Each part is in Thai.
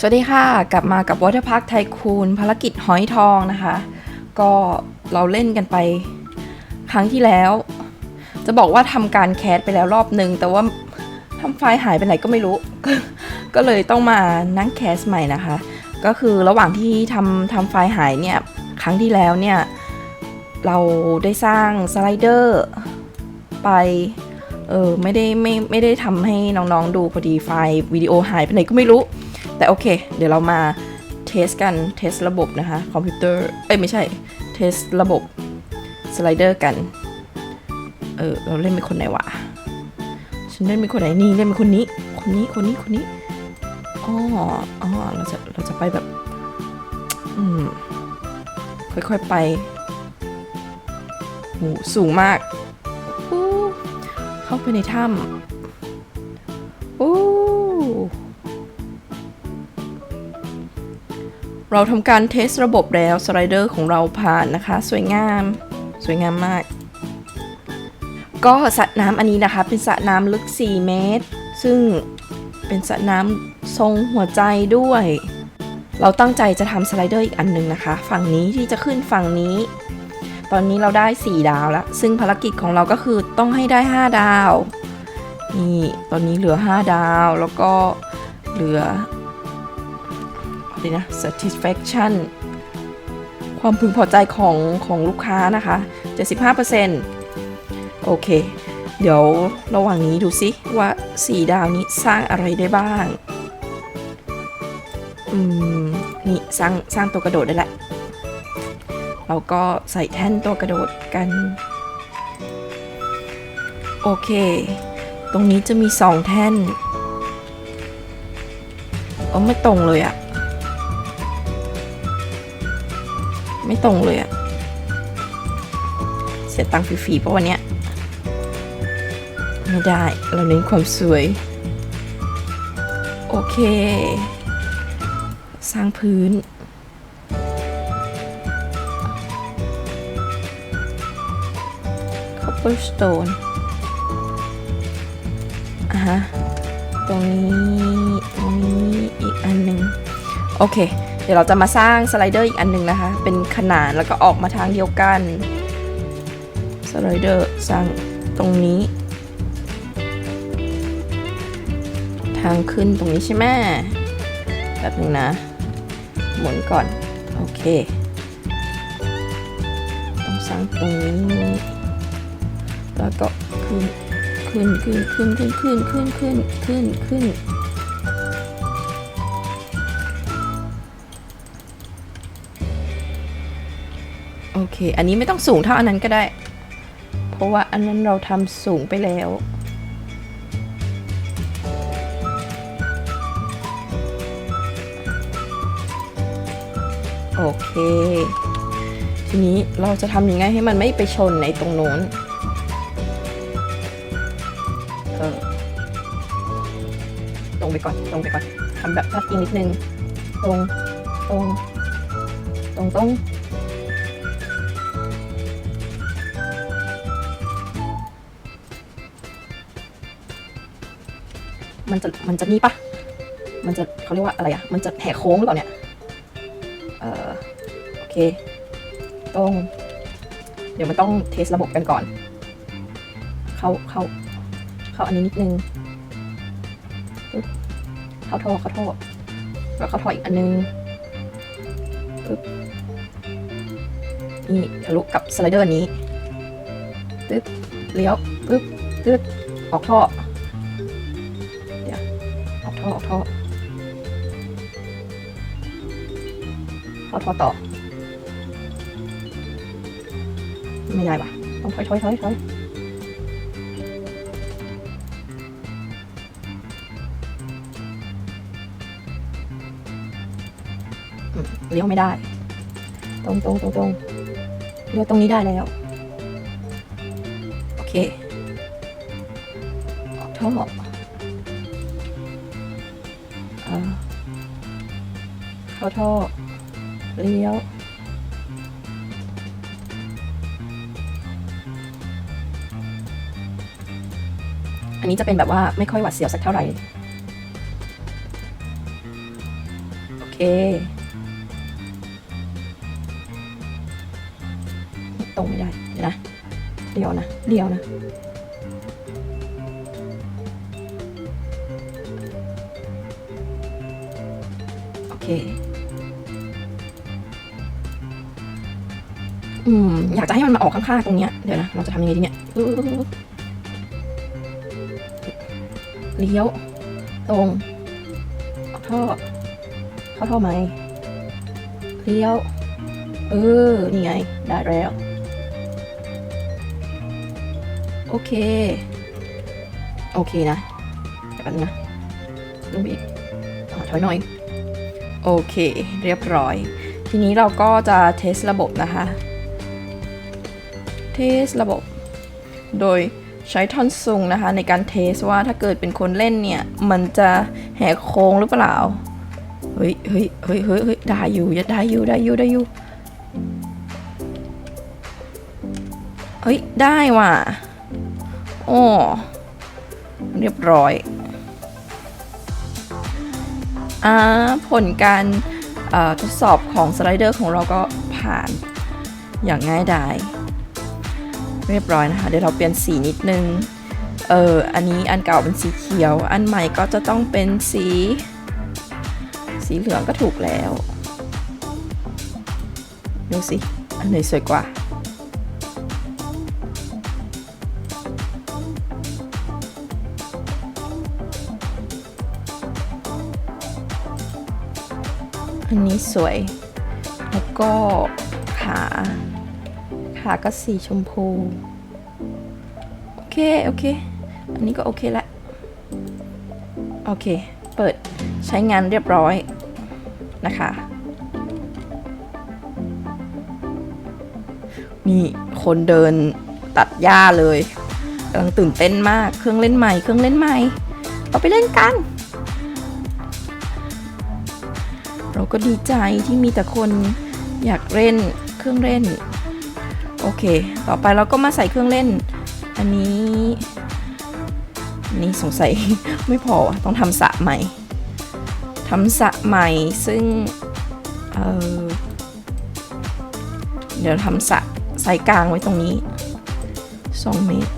สวัสดีค่ะ กลับมากับ Water Park ไทคูนภารกิจหอยทองนะคะ ก็เราเล่นกันไปครั้งที่แล้ว จะบอกว่าทำการแคสไปแล้วรอบหนึ่งแต่ว่าทำไฟล์หายไปไหนก็ไม่รู้ ก็เลยต้องมานั่งแคสใหม่นะคะ ก็คือระหว่างที่ทำทำไฟล์หายเนี่ยครั้งที่แล้วเนี่ย เราได้สร้างสไลเดอร์ไปเออไม่ได้ไม่ไม่ได้ทำให้น้องๆดูพอดีไฟล์วิดีโอหายไปไหนก็ไม่รู้ แต่โอเค เดี๋ยวเรามาเทสกัน เทสระบบนะคะ คอมพิวเตอร์ เอ้ย ไม่ใช่ เทสระบบสไลเดอร์กัน เออ เราเล่นเป็นคนไหนวะ ฉันเล่นเป็นคนไหนนี่ เล่นเป็นคนนี้ คนนี้ คนนี้ คนนี้ อ๋อ อ๋อ เราจะ เราจะไปแบบ อืม ค่อยๆไปโหสูงมาก เข้าไปในถ้ำ เราทำการเทสระบบแล้วสไลเดอร์ของเราผ่านนะคะ สวยงาม สวยงามมาก ก็สระน้ำอันนี้นะคะ เป็นสระน้ำลึก 4 เมตร ซึ่งเป็นสระน้ำทรงหัวใจด้วย เราตั้งใจจะทำสไลเดอร์อีกอันหนึ่งนะคะ ฝั่งนี้ที่จะขึ้นฝั่งนี้ ตอนนี้เราได้ 4 ดาวแล้ว ซึ่งภารกิจของเราก็คือต้องให้ได้ 5 ดาว นี่ ตอนนี้เหลือ 5 ดาว แล้วก็เหลือ อะไรนะ satisfaction ความพึงพอใจของของลูกค้านะคะ 75%โอเค เดี๋ยวระหว่างนี้ดูซิว่า 4 ดาวนี้สร้างอะไรได้บ้าง อืม นี่สร้างสร้างตัวกระโดดได้แหละเราก็ใส่แท่นตัวกระโดดกัน โอเค ตรงนี้จะมี 2 แท่นเออไม่ตรงเลยอะ ไม่ตรงเลยอะเสียตังค์ฟรีๆเพราะวันเนี้ยไม่ได้ เราเน้นความสวย โอเค สร้างพื้น cobblestone อะฮะ ตรงนี้ ตรงนี้ อีกอันหนึ่ง โอเค เดี๋ยวเราจะมาสร้างสไลเดอร์อีกอันหนึ่งนะคะ เป็นขนานแล้วก็ออกมาทางเดียวกัน สไลเดอร์สร้างตรงนี้ ทางขึ้นตรงนี้ใช่ไหมแบบนึงนะ หมุนก่อน โอเค ต้องสร้างตรงนี้ แล้วก็ขึ้น ขึ้น ขึ้น ขึ้น ขึ้น ขึ้น ขึ้น ขึ้น ขึ้นขึ้น เค อันนี้ไม่ต้องสูงเท่าอันนั้นก็ได้ เพราะว่าอันนั้นเราทำสูงไปแล้ว โอเค ทีนี้เราจะทำยังไงให้มันไม่ไปชนในตรงโน้นเออตรงไปก่อน ตรงไปก่อนทำแบบพลาดจริงนิดนึง ตรง ตรง ตรงตรง มันจะมันจะนี่ปะมันจะเขาเรียกว่าอะไรอะมันจะแหกโค้งหรือเปล่าเนี่ยเอ่อโอเคตรงเดี๋ยวมันต้องเทสระบบกันก่อน เข้าเข้าเข้าอันนี้นิดนึงปึ๊บเข้าท่อเข้าท่อแล้วเข้าท่ออีกอันนึงปึ๊บนี่ทะลุกับสไลเดอร์อันนี้ปึ๊บเลี้ยวปึ๊บปึ๊บออกท่อ ออกท่อออกท่อเข้าท่อต่อ ไม่ได้ปะต้องถอยถอยถอยถอยเลี้ยวไม่ได้ ตรงตรงตรงตรงเลี้ยวตรงนี้ได้แล้ว โอเคออกท่อาท่อ เลี้ยว อันนี้จะเป็นแบบว่าไม่ค่อยหวัดเสียวสักเท่าไหร่ โอเค ตรงไม่ได้นะเดียวนะเดียวนะโอเค อืมอยากจะให้มันมาออกข้างๆตรงเนี้ยเดี๋ยวนะเราจะทำยังไงดีเนี่ยเลี้ยว ตรงออกท่อเข้าท่อไหมเลี้ยว เออ นี่ไง ได้แล้ว โอเค โอเคนะเดี๋ยวแป๊บนึงนะลงไปอีกอ่าถอยหน่อย โอเค เรียบร้อย ทีนี้เราก็จะเทสระบบนะคะ เทสระบบ โดยใช้ท่อนซุงนะคะ ในการเทสว่าถ้าเกิดเป็นคนเล่นเนี่ย มันจะแหกโค้งหรือเปล่า เฮ้ยเฮ้ยเฮ้ยเฮ้ยเฮ้ยได้อยู่ยังได้อยู่ได้อยู่ได้อยู่เฮ้ย ได้ว่ะโอ้เรียบร้อยอ่าผลการทดสอบของสไลเดอร์ของเราก็ผ่านอย่างง่ายดาย เรียบร้อยนะคะ เดี๋ยวเราเปลี่ยนสีนิดนึง เออ อันนี้อันเก่าเป็นสีเขียว อันใหม่ก็จะต้องเป็นสี สีเหลืองก็ถูกแล้ว ดูสิ อันไหนสวยกว่าอันนี้สวย แล้วก็ขา ขาก็สีชมพู โอเค โอเค อันนี้ก็โอเคละ โอเค เปิดใช้งานเรียบร้อยนะคะ นี่คนเดินตัดหญ้าเลยกำลังตื่นเต้นมาก เครื่องเล่นใหม่ เครื่องเล่นใหม่เอาไปเล่นกัน เราก็ดีใจที่มีแต่คนอยากเล่นเครื่องเล่น โอเค ต่อไปเราก็มาใส่เครื่องเล่น อันนี้นนี้สงสัยไม่พอวะต้องทำสะใหม่ทำสะใหม่ซึ่งเเดี๋ยวทำสะไซส์กลางไว้ตรงนี้ 2 เมตร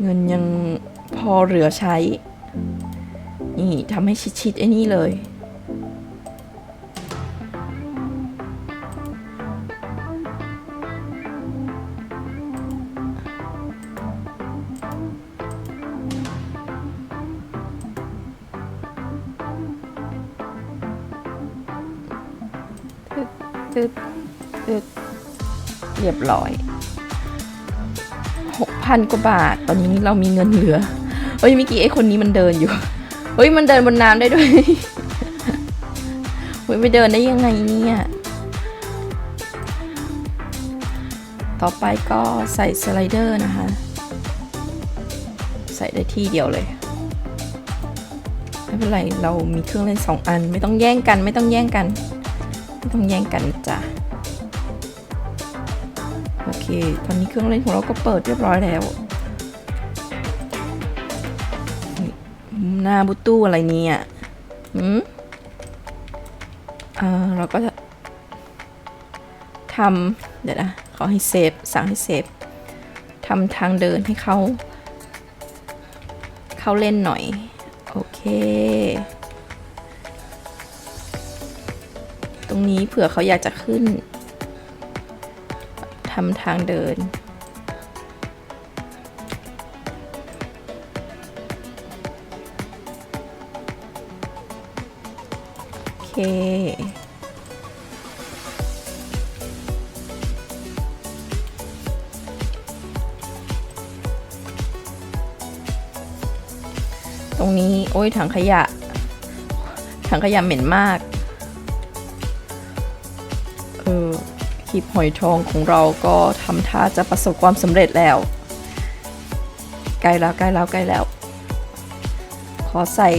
เงินยังพอเหลือใช้ นี่ทำให้ชิดๆไอ้นี่เลย ตึ๊ดตึ๊ดตึ๊ดเรียบร้อยหกพันกว่าบาท ตอนนี้เรามีเงินเหลือเฮ้ยเมื่อกี้ไอ้คนนี้มันเดินอยู่ เฮ้ยมันเดินบนน้ำได้ด้วย เฮ้ยไปเดินได้ยังไงเนี่ย ต่อไปก็ใส่สไลเดอร์นะคะ ใส่ได้ที่เดียวเลย ไม่เป็นไร เรามีเครื่องเล่นสองอัน ไม่ต้องแย่งกัน ไม่ต้องแย่งกัน ไม่ต้องแย่งกันจ้ะ โอเค ตอนนี้เครื่องเล่นของเราก็เปิดเรียบร้อยแล้ว หน้าบุตู้อะไรเนี่ยหืมอ่าเราก็จะทำเดี๋ยวนะขอให้เซฟสั่งให้เซฟทำทางเดินให้เขาเขาเล่นหน่อย โอเค ตรงนี้เผื่อเขาอยากจะขึ้นทำทางเดิน เคตรงนี้ โอ้ยถังขยะ ถังขยะเหม็นมาก เออคลิปหอยทองของเราก็ทำท่าจะประสบความสำเร็จแล้ว ใกล้แล้วใกล้แล้วใกล้แล้ว ขอใส่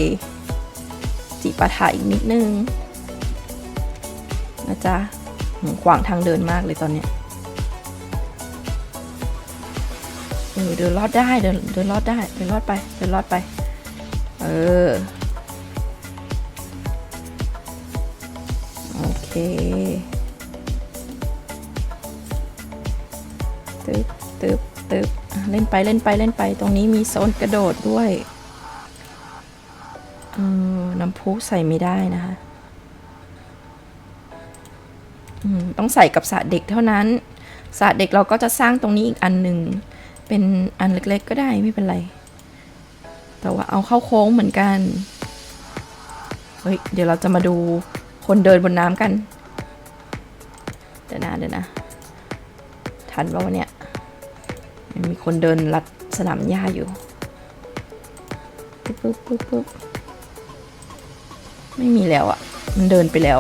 จิปาถะอีกนิดนึง นะจ๊ะขวางทางเดินมากเลยตอนเนี้ยเออเดินรอดได้เดินเดินรอดได้เดินรอดไปเดินรอดไป เออ โอเคตึ๊บตึ๊บตึ๊บเล่นไปเล่นไปเล่นไป ตรงนี้มีโซนกระโดดด้วย เออน้ำพุใส่ไม่ได้นะคะ ต้องใส่กับสระเด็กเท่านั้นสระเด็กเราก็จะสร้างตรงนี้อีกอันหนึ่งเป็นอันเล็กๆ ก็ได้ไม่เป็นไร แต่ว่าเอาเข้าโค้งเหมือนกันเฮ้ยเดี๋ยวเราจะมาดูคนเดินบนน้ำกัน เดี๋ยวนะเดี๋ยวนะ ทันป่าวะเนี่ยยังมีคนเดินลัดสนามหญ้าอยู่ปุ๊บปุ๊บปุ๊บปุ๊บไม่มีแล้วอะ่ะ มันเดินไปแล้ว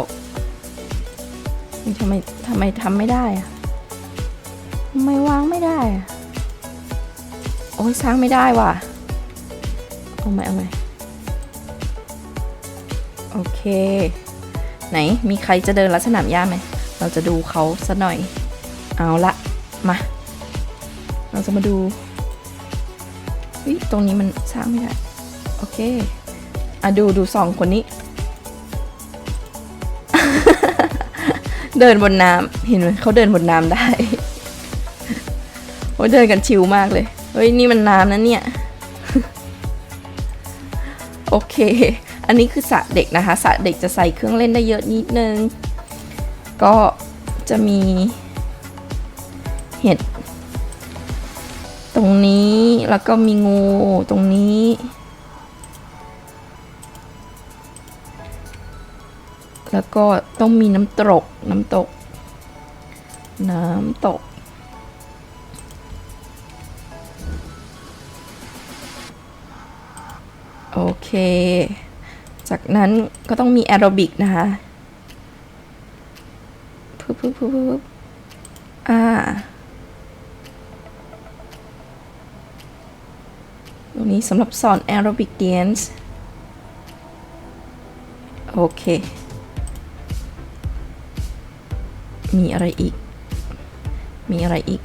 ทำไมทำไมทำไม่ได้อะทำไมวางไม่ได้อะโอ้ยสร้างไม่ได้ว่ะ เอาไหมเอาไหมโอเค ไหนมีใครจะเดินลัดสนามหญ้าไหม เราจะดูเขาสักหน่อย เอาละมา เราจะมาดูวิตรงนี้มันสร้างไม่ได้ โอเค อะดูดูสองคนนี้ เดินบนน้ำเห็นไหมเขาเดินบนน้ำได้โอ้ยเดินกันชิวมากเลย เฮ้ย นี่มันน้ำนะเนี่ย โอเค อันนี้คือสระเด็กนะคะสระเด็กจะใส่เครื่องเล่นได้เยอะนิดนึง ก็จะมี เห็ด ตรงนี้แล้วก็มีงูตรงนี้ แล้วก็ต้องมีน้ำตก น้ำตก น้ำตก โอเค จากนั้นก็ต้องมีแอโรบิกนะคะปึ๊บปึ๊บปึ๊บปึ๊บอ่าตรงนี้สำหรับสอนแอโรบิก dance โอเค มีอะไรอีก มีอะไรอีก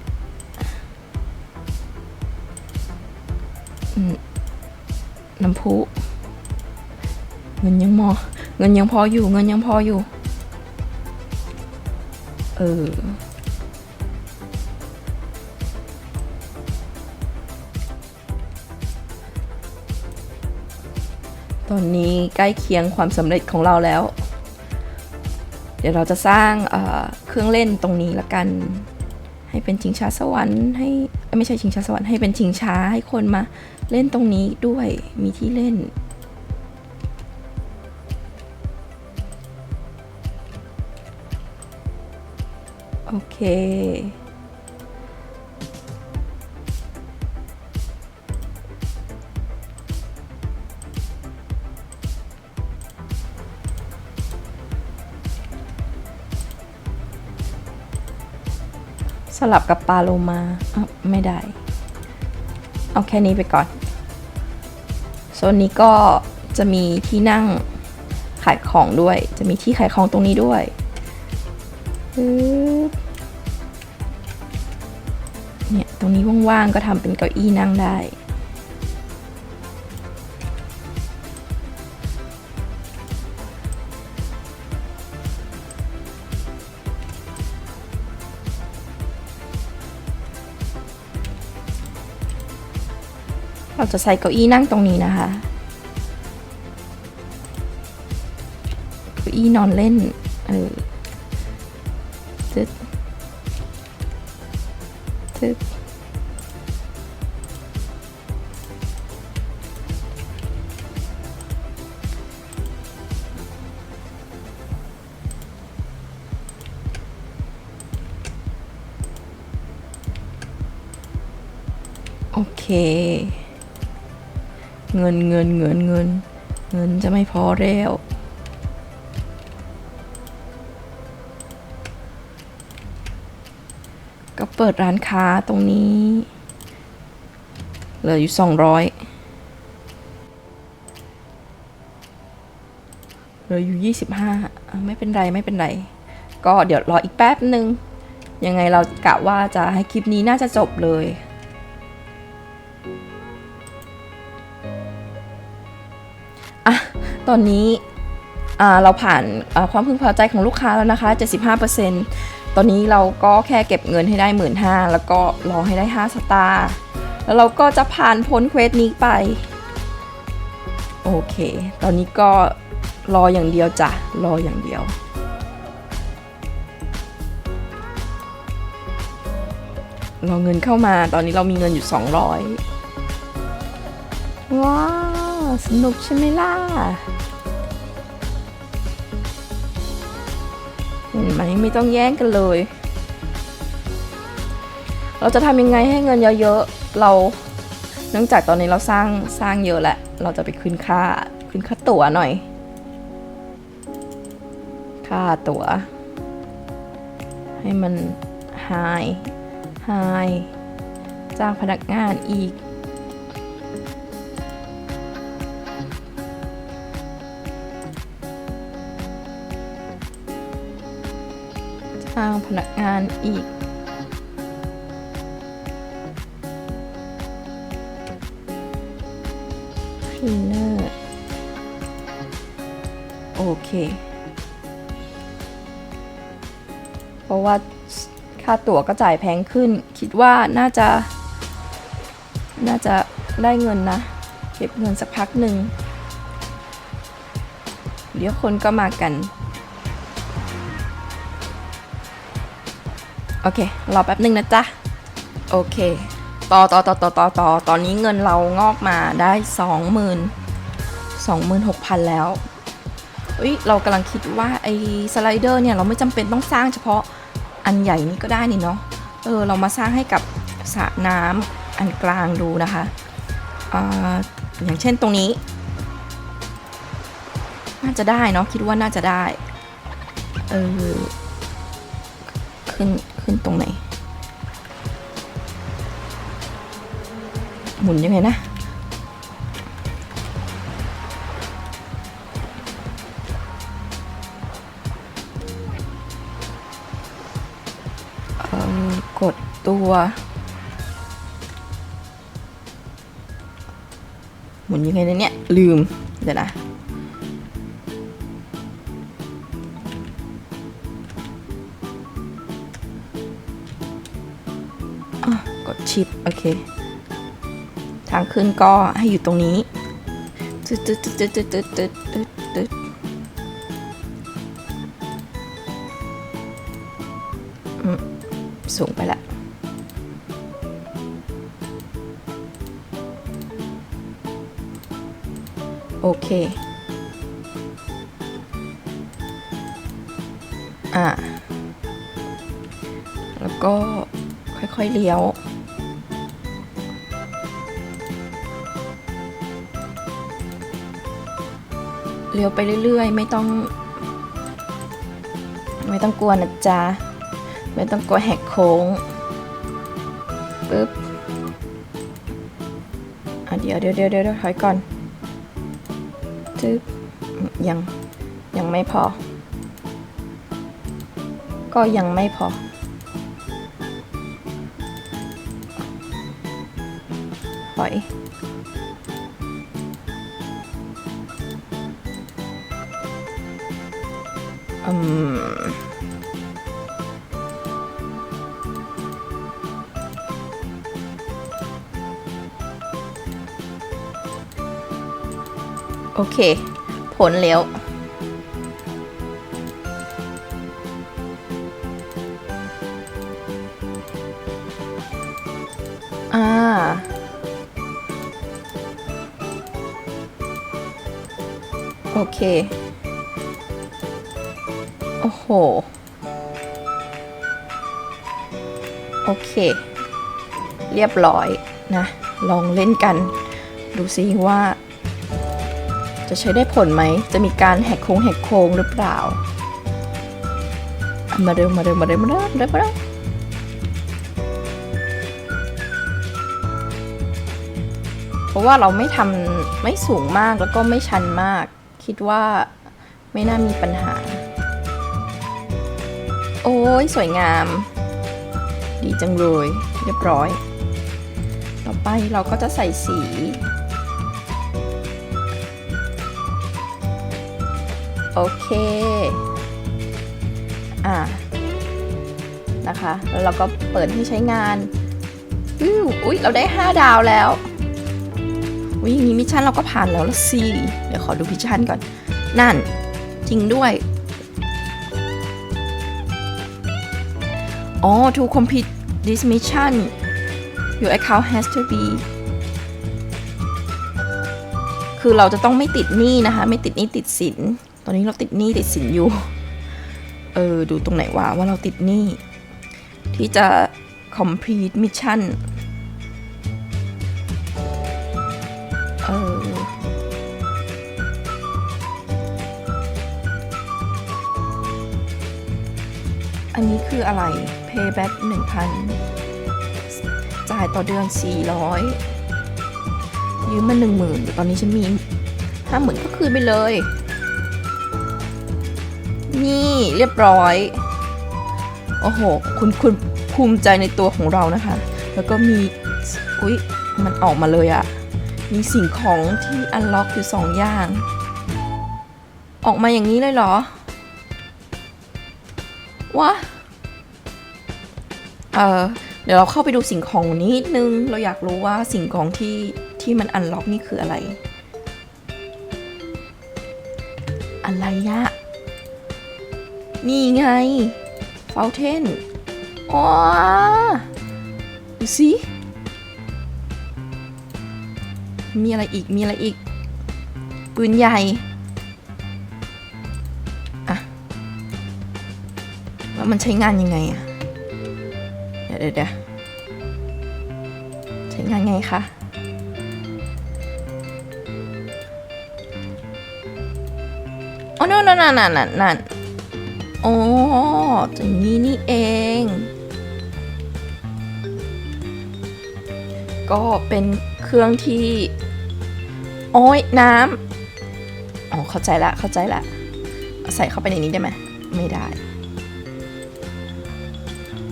น้ำพุเงินยังมอ เงินยังพออยู่ เงินยังพออยู่ เออ ตอนนี้ใกล้เคียงความสำเร็จของเราแล้ว เดี๋ยวเราจะสร้างเครื่องเล่นตรงนี้ละกัน ให้เป็นชิงช้าสวรรค์ให้ไม่ใช่ชิงช้าสวรรค์ให้เป็นชิงช้าให้คนมาเล่นตรงนี้ด้วยมีที่เล่น โอเค สลับกับปลาโลมาอะไม่ได้ เอาแค่นี้ไปก่อน โซนนี้ก็จะมีที่นั่งขายของด้วย จะมีที่ขายของตรงนี้ด้วย เนี่ย ตรงนี้ว่างๆ ก็ทำเป็นเก้าอี้นั่งได้ เราจะใส่เก้าอี้นั่งตรงนี้นะคะเก้าอี้นอนเล่นเออตึ๊ดตึ๊ดโอเค เงินเงินเงินเงิน เงินจะไม่พอแล้ว ก็เปิดร้านค้าตรงนี้ เหลืออยู่สองร้อยเหลืออยู่ยี่สิบห้าไม่เป็นไรไม่เป็นไร ก็เดี๋ยวรออีกแป๊บหนึ่งยังไงเรากะว่าจะให้คลิปนี้น่าจะจบเลย ตอนนี้เราผ่านความพึงพอใจของลูกค้าแล้วนะคะ 75%ตอนนี้เราก็แค่เก็บเงินให้ได้ 1 5ื่นแล้วก็รอให้ได้ 5 สตาร์แล้วเราก็จะผ่านพ้นเควสนี้ไป โอเค ตอนนี้ก็รออย่างเดียวจ้ะ รออย่างเดียวรอเงินเข้ามาตอนนี้เรามีเงินอยู่ 200 ว้าว สนุกใช่ไหมล่ะ เห็นไหมไม่ต้องแย่งกันเลย เราจะทำยังไงให้เงินเยอะๆ เราเนื่องจากตอนนี้เราสร้างสร้างเยอะแหละ เราจะไปคืนค่าคืนค่าตั๋วหน่อย ค่าตั๋ว ให้มัน high high จ้างพนักงานอีกางพนักงานอีก คลีนเนอร์ โอเค เพราะว่าค่าตั๋วก็จ่ายแพงขึ้น คิดว่าน่าจะ น่าจะได้เงินนะ เก็บเงินสักพักหนึ่ง เดี๋ยวคนก็มากัน โอเค รอแป๊บหนึ่งนะจ๊ะ โอเค ต่อต่อต่อต่อต่อต่อตอนนี้เงินเรางอกมาได้สองหมื่นสองหมื่นหกพันแล้วเอ้ย เรากำลังคิดว่าไอ้สไลเดอร์เนี่ย เราไม่จำเป็นต้องสร้างเฉพาะอันใหญ่นี้ก็ได้นี่เนาะ เออ เรามาสร้างให้กับสระน้ำอันกลางดูนะคะอ่าอย่างเช่นตรงนี้ น่าจะได้เนาะ คิดว่าน่าจะได้ เออ ขึ้น ขึ้นตรงไหน หมุนยังไงนะกดตัว หมุนยังไงเนี่ย ลืม เดี๋ยวนะ ชิปโอเค ทางขึ้นก็ให้อยู่ตรงนี้ตึ๊ดตึ๊ดตึ๊ดตึ๊ดตึ๊ดตึ๊ดตึ๊ดตึ๊ดอืมสูงไปละโอเค อะแล้วก็ค่อยๆเลี้ยว เลี้ยวไปเรื่อยๆ ไม่ต้อง ไม่ต้องกลัวนะจ๊ะ ไม่ต้องกลัวแหกโค้งปึ๊บอะเดี๋ยวเดี๋ยวเดี๋ยวเดี๋ยวถอยก่อนจึ๊บยังยังไม่พอ ก็ยังไม่พอ ถอย โอเค ผลแล้ว อ่า โอเค โอ้โห โอเค เรียบร้อยนะ ลองเล่นกัน ดูซิว่า จะใช้ได้ผลไหม จะมีการแหกโค้งแหกโค้งหรือเปล่า มาเร็วมาเร็วมาเร็วมาเร็วมาเร็วมาเร็วเพราะว่าเราไม่ทำไม่สูงมากแล้วก็ไม่ชันมาก คิดว่าไม่น่ามีปัญหา โอ้ยสวยงาม ดีจังเลยเรียบร้อย ต่อไปเราก็จะใส่สี โอเค อ่า นะคะ แล้วเราก็เปิดให้ใช้งานอื้ออุ๊ย เราได้ 5 ดาวแล้วอุ๊ยอย่างนี้มิชชั่นเราก็ผ่านแล้วละสิเดี๋ยวขอดูมิชชั่นก่อน นั่น จริงด้วย อ๋อ to complete this mission your account has to be คือเราจะต้องไม่ติดหนี้นะคะ ไม่ติดหนี้ติดสิน อนนี้เราติดหนี้ติดสินอยู่ เออ ดูตรงไหนวะว่าเราติดหนี้ ที่จะ complete mission เออ อันนี้คืออะไร payback 1,000 จ่ายต่อเดือน 400 ยืมมา 10,000แต่ตอนนี้ฉันมี 50,000 ก็คืนไปเลย นี่เรียบร้อย โอ้โห คุณคุณภูมิใจในตัวของเรานะคะ แล้วก็มี อุ๊ย มันออกมาเลยอะมีสิ่งของที่อันล็อกอยู่สองอย่าง ออกมาอย่างนี้เลยเหรอ วะ เออเดี๋ยวเราเข้าไปดูสิ่งของนิดนึง เราอยากรู้ว่าสิ่งของที่ที่มันอันล็อกนี่คืออะไร อะไรอะ นี่ไงฟาวเทนอ๋อดูสิมีอะไรอีก มีอะไรอีก ปืนใหญ่อะแล้วมันใช้งานยังไงอะเดี๋ยวเดี๋ยวใช้งานไงคะอ๋อนั่นนั่นนั่นนั่นนั่น อ๋ออย่างนี้นี่เอง ก็เป็นเครื่องที่ โอ้ยน้ำอ๋อเข้าใจละเข้าใจละใส่เข้าไปในนี้ได้ไหมไม่ได้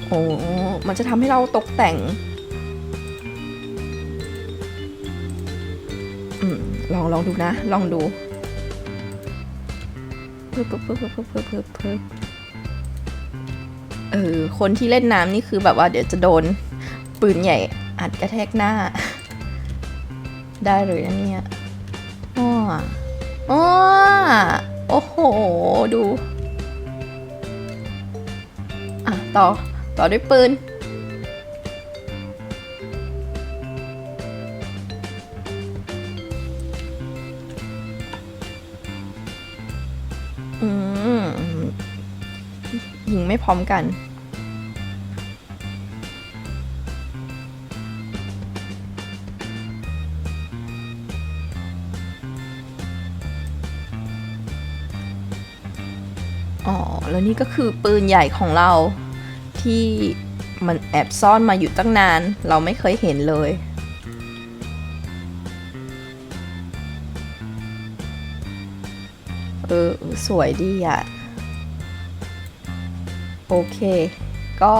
โอ้มันจะทำให้เราตกแต่งอืมลองลองดูนะ ลองดู พิ่มเพิ่มเพิ่มเพิ่มเพิ่มเพิ่มเพิ่มเออ คนที่เล่นน้ำนี่คือแบบว่าเดี๋ยวจะโดน ปืนใหญ่อัดกระแทกหน้า ได้เลยนะเนี่ยอ้ออ้อโอ้โห ดู อะ ต่อ ต่อด้วยปืน ร้อมกัน อ๋อ แล้วนี่ก็คือปืนใหญ่ของเราที่มันแอบซ่อนมาอยู่ตั้งนาน เราไม่เคยเห็นเลยเออสวยดีอะ โอเค ก็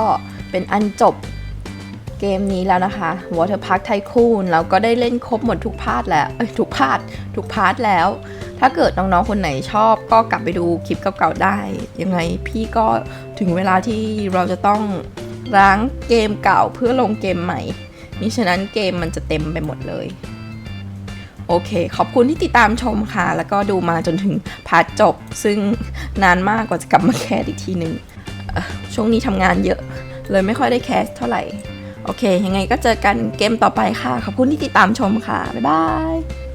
เป็นอันจบเกมนี้แล้วนะคะ Water Park Tycoon เราก็ได้เล่นครบหมดทุกพาร์ทแล้วทุกพาร์ททุกพาร์ทแล้ว ถ้าเกิดน้องๆ คนไหนชอบก็กลับไปดูคลิปเก่าๆ ได้ ยังไงพี่ก็ถึงเวลาที่เราจะต้องล้างเกมเก่าเพื่อลงเกมใหม่มิฉะนั้นเกมมันจะเต็มไปหมดเลย โอเค ขอบคุณที่ติดตามชมค่ะ แล้วก็ดูมาจนถึงพาร์ทจบ ซึ่งนานมากกว่าจะกลับมาแคสอีกทีหนึ่ง ช่วงนี้ทำงานเยอะ เลยไม่ค่อยได้แคสเท่าไหร่ โอเค ยังไงก็เจอกันเกมต่อไปค่ะ ขอบคุณที่ติดตามชมค่ะ บ๊ายบาย